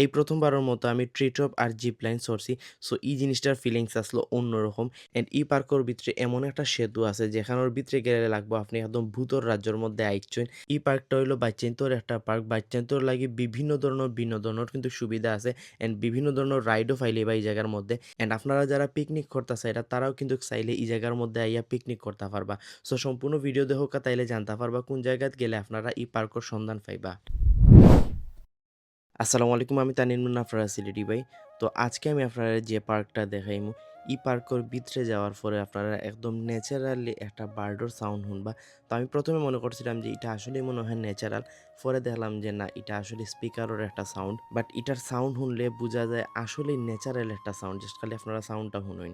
এই প্রথমবারের মতো আমি ট্রি টপ আর জিপ লাইন চড়ছি সো এই জিনিসটার ফিলিংস আসলো অন্যরকম। অ্যান্ড ই পার্কর ভিতরে এমন একটা সেতু আছে, যেখানোর ভিতরে গেলে লাগবো আপনি একদম ভূতর রাজ্যের মধ্যে আইছেন ই পার্কটা হইল বাচ্চাইন্তর একটা পার্ক বাচ্চাইন্তর লাগি বিভিন্ন ধরনের বিনোদনের কিন্তু সুবিধা আছে অ্যান্ড বিভিন্ন ধরনের রাইডও ফাইলে বা এই জায়গার মধ্যে। অ্যান্ড আপনারা যারা পিকনিক করতেছে, এটা তারাও কিন্তু চাইলে এই জায়গার মধ্যে আইয়া পিকনিক করতে পারবা। সো সম্পূর্ণ ভিডিও দেখোকা তাইলে জানতে পারবা কোন জায়গাত গেলে আপনারা ই পার্কর সন্ধান পাইবা। আসসালামু আলাইকুম, আমি তানিন মুন্না আপনারা সিলেটি ভাই। তো আজকে আমি আপনারা যে পার্কটা দেখাইমু ই পার্কর ভিতরে যাওয়ার পরে আপনারা একদম ন্যাচারালি একটা বার্ডর সাউন্ড শুনবা তো আমি প্রথমে মনে করছিলাম যে এটা আসলেই মনে হয় ন্যাচারাল, পরে দেখলাম যে না, এটা আসলে স্পিকারের একটা সাউন্ড, বাট এটার সাউন্ড শুনলে বোঝা যায় আসলেই ন্যাচারাল একটা সাউন্ড, জাস্ট খালি আপনারা সাউন্ডটা শুনুন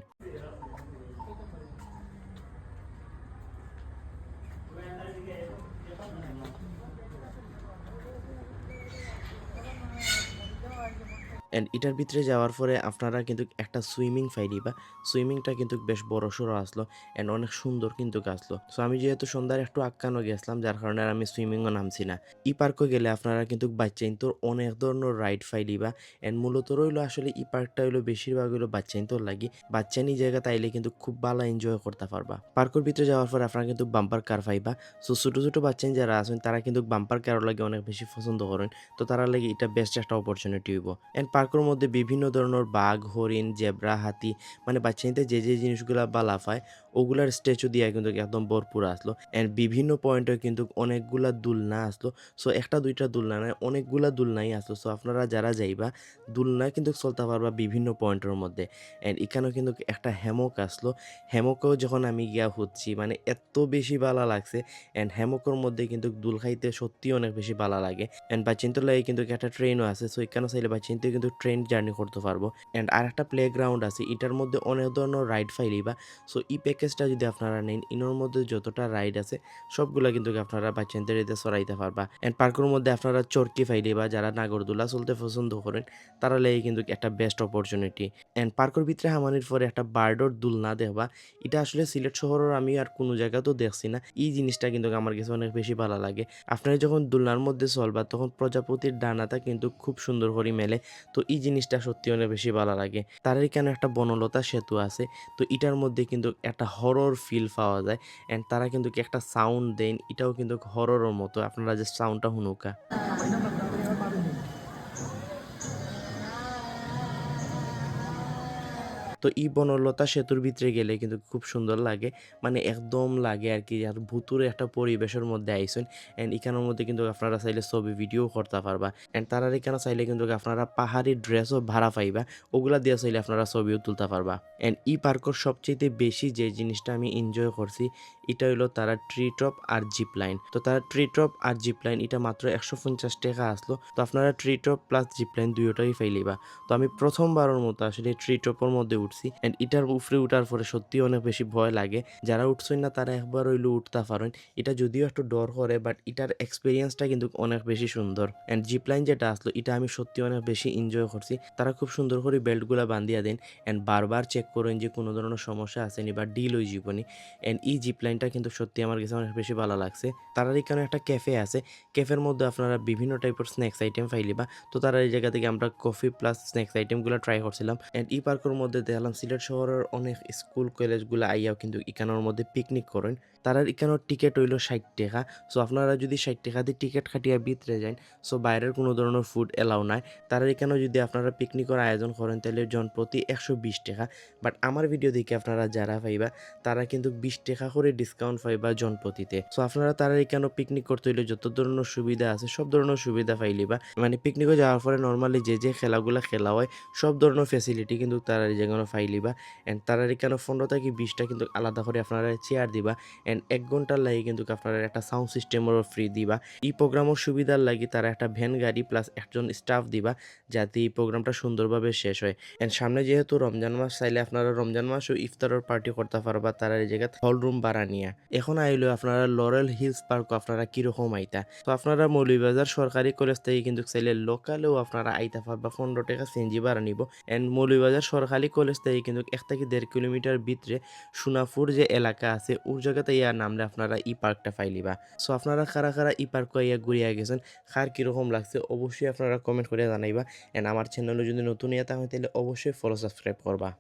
অ্যান্ড এটার ভিতরে যাওয়ার পরে আপনারা কিন্তু একটা সুইমিং ফাইলি বা সুইমিংটা কিন্তু বেশ বড় সড়ো আসলো অ্যান্ড অনেক সুন্দর কিন্তু আসলো সো আমি যেহেতু সন্ধ্যার একটু আক্কানো গেছিলাম, যার কারণে আমি সুইমিংও নামছি না। ই পার্কে গেলে আপনারা কিন্তু বাচ্চাইন্তর অনেক ধরনের রাইড ফাইলি বা অ্যান্ড মূলত রইল আসলে ই পার্কটা হইল বেশিরভাগ হইল বাচ্চাইন্তর লাগি। বাচ্চানি জায়গা তাইলে কিন্তু খুব ভালো এনজয় করতে পারবা। পার্কের ভিতরে যাওয়ার পরে আপনারা কিন্তু বাম্পার কার পাইবা সো ছোটো ছোটো বাচ্চাই যারা আছেন, তারা কিন্তু বাম্পার কারোর লাগে অনেক বেশি পছন্দ করেন। তো তারা লাগে এটা বেস্ট একটা অপরচুনিটি হইব। অ্যান্ড পার্কের মধ্যে বিভিন্ন ধরনের বাঘ, হরিণ, জেব্রা, হাতি মানে বাচ্চাইতে যে যে জিনিসগুলা বা লাফায়, ওগুলার স্ট্যাচু দিয়ে কিন্তু একদম ভরপুর আসলো। অ্যান্ড বিভিন্ন পয়েন্টে কিন্তু অনেকগুলা দুলনা আসলো। সো একটা দুইটা দুলনা নয় অনেকগুলা দুলনাই আসলো। সো আপনারা যারা যাইবা, দুলনা কিন্তু চলতে পারবা বিভিন্ন পয়েন্টের মধ্যে। অ্যান্ড এখানেও কিন্তু একটা হ্যামক আসলো। হ্যামকেও যখন আমি গিয়া হচ্ছি মানে এত বেশি ভালো লাগছে। অ্যান্ড হ্যামকের মধ্যে কিন্তু দুল খাইতে সত্যি অনেক বেশি ভালো লাগে। অ্যান্ড বাচ্চিন্তের লাগে কিন্তু একটা ট্রেনও আছে। সো এখানে চাইলে বাচ্চিন্তে কিন্তু ট্রেন জার্নি করতে পারব। অ্যান্ড আর একটা প্লে গ্রাউন্ড আছে, এটার মধ্যে অনেক ধরনের রাইড ফাইলিবা সো এই প্যাকেজটা যদি আপনারা নেন ইনোর মধ্যে যতটা রাইড আছে, সবগুলা কিন্তু আপনারা বাচ্চাদের এতে সরাইতে পারবা। অ্যান্ড পার্কের মধ্যে আপনারা চরকি ফাইলিবা যারা নাগরদোলা চলতে পছন্দ করেন, তারা লেগে কিন্তু একটা বেস্ট অপরচুনিটি অ্যান্ড পার্কের ভিতরে হামানির পরে একটা বার্ডর দুলনা দেখবা, এটা আসলে সিলেট শহরের আমি আর কোনো জায়গাতেও দেখছি না। এই জিনিসটা কিন্তু আমার কাছে অনেক বেশি ভালো লাগে। আপনারা যখন দুলনার মধ্যে চলবা, তখন প্রজাপতির ডানাটা কিন্তু খুব সুন্দর করে মেলে। তো এই জিনিসটা সত্যি অনেক বেশি ভালো লাগে। তার কেন একটা বনলতা সেতু আছে, তো এটার মধ্যে কিন্তু একটা হরর ফিল পাওয়া যায় অ্যান্ড তারা কিন্তু একটা সাউন্ড দেন, এটাও কিন্তু হররের মতো। আপনারা যে সাউন্ডটা শুনুকা তো এই বনলতা সেতুর ভিতরে গেলে কিন্তু খুব সুন্দর লাগে। মানে একদম লাগে আর কি আর ভুতুরে একটা পরিবেশের মধ্যে আইসেন অ্যান্ড এখানের মধ্যে কিন্তু আপনারা চাইলে ছবি ভিডিও করতে পারবা। অ্যান্ড তারা এখানে চাইলে কিন্তু আপনারা পাহাড়ি ড্রেসও ভাড়া পাইবা, ওগুলা দিয়ে চাইলে আপনারা ছবিও তুলতে পারবা। অ্যান্ড ই পার্কর সবচেয়ে বেশি যে জিনিসটা আমি এনজয় করছি, এটা হলো তারা ট্রি টপ আর জিপ লাইন তো তারা ট্রি টপ আর জিপ লাইন এটা মাত্র একশো পঞ্চাশ টাকা আসলো, তো আপনারা tree top plus zip line দুইটাই ফাইলিবা তো আমি প্রথমবারের মতো আসলে ট্রি টপের মধ্যে উঠছি অ্যান্ড এটার উপরে উঠার পরে সত্যি অনেক বেশি ভয় লাগে। যারা উঠছেন না, তারা একবার হইল উঠতে পারেন। এটা যদিও একটু ডর করে বাট এটার এক্সপিরিয়েন্সটা কিন্তু অনেক বেশি সুন্দর। অ্যান্ড জিপ লাইন যেটা আসলো, এটা আমি সত্যি অনেক বেশি এনজয় করছি। তারা খুব সুন্দর করে বেল্টগুলো বান্ধিয়া দেন অ্যান্ড বারবার চেক করেন যে কোনো ধরনের সমস্যা আসেনি বা ডিল ওই জীবনী অ্যান্ড এই জিপ লাইনটা কিন্তু সত্যি আমার কাছে অনেক বেশি ভালো লাগছে। তার এখানে একটা ক্যাফে আছে। ক্যাফের মধ্যে আপনারা বিভিন্ন টাইপের স্ন্যাক্স আইটেম ফাইলিবা তো তারা এই জায়গা থেকে আমরা কফি প্লাস স্ন্যাক্স আইটেমগুলো ট্রাই করছিলাম। অ্যান্ড ই পার্কের মধ্যে দেখলাম সিলেট শহরের অনেক স্কুল, কলেজগুলো আইয়াও কিন্তু এখানের মধ্যে পিকনিক করেন। তারার এখানের টিকিট হইল ষাট টাকা। সো আপনারা যদি ষাট টাকা দিয়ে টিকিট খাটিয়া ভিতরে যান সো বাইরের কোনো ধরনের ফুড এলাও নাই। তারা এখানেও যদি আপনারা পিকনিকের আয়োজন করেন, তাহলে জন প্রতি একশো বিশ টাকা। বাট আমার ভিডিও দেখে আপনারা যারা পাইবা, তারা কিন্তু বিশ টাকা করে ডিসকাউন্ট পাইবা জন প্রতিতে। সো আপনারা তারা এখানেও পিকনিক করতে হইলে যত ধরনের সুবিধা আছে, সব ধরনের সুবিধা পাইলিবা মানে পিকনিকে যাওয়ার পরে নর্মালি যে যে খেলাগুলো খেলা হয়, সব ধরনের ফেসিলিটি কিন্তু তারা যেগুলো পাইলিবা অ্যান্ড তারা এখানে পনেরো থেকে বিশটা কিন্তু আলাদা করে আপনারা চেয়ার দিবা অ্যান্ড এক ঘণ্টার লাগে কিন্তু আপনারা একটা সাউন্ড সিস্টেমেরও ফ্রি দিবা। এই প্রোগ্রামের সুবিধার লাগি তারা একটা ভ্যান গাড়ি প্লাস একজন স্টাফ দিবা, যাতে এই প্রোগ্রামটা সুন্দরভাবে শেষ হয়। অ্যান্ড সামনে যেহেতু রমজান মাস, চাইলে আপনারা রমজান মাস ও ইফতারের পার্টি করতে পারবা তারা এই জায়গায় হল রুম ভাড়া নিয়ে। এখন আইলো আপনারা লরেল হিলস পার্ক আপনারা কীরকম আইতা? তো আপনারা মৌলভীবাজার সরকারি কলেজ থেকে কিন্তু চাইলে লোকালেও আপনারা আইতা পারবা, পনেরো টাকা সেঞ্জি ভাড়া নিব। অ্যান্ড মৌলভীবাজার সরকারি কলেজ থেকে কিন্তু এক থেকে দেড় কিলোমিটার ভিতরে সোনাপুর যে এলাকা আছে ওর জায়গাতে ইয়ার নামলে আপনারা ই পার্কটা ফাইলিবা সো আপনারা খারা খারা ই পার্ক ইয়া ঘুরিয়া গেছেন খার কীরকম লাগছে অবশ্যই আপনারা কমেন্ট করে জানাইবা। এন্ড আমার চ্যানেলে যদি নতুন ইয়া তাহলে অবশ্যই ফলো সাবস্ক্রাইব করবা।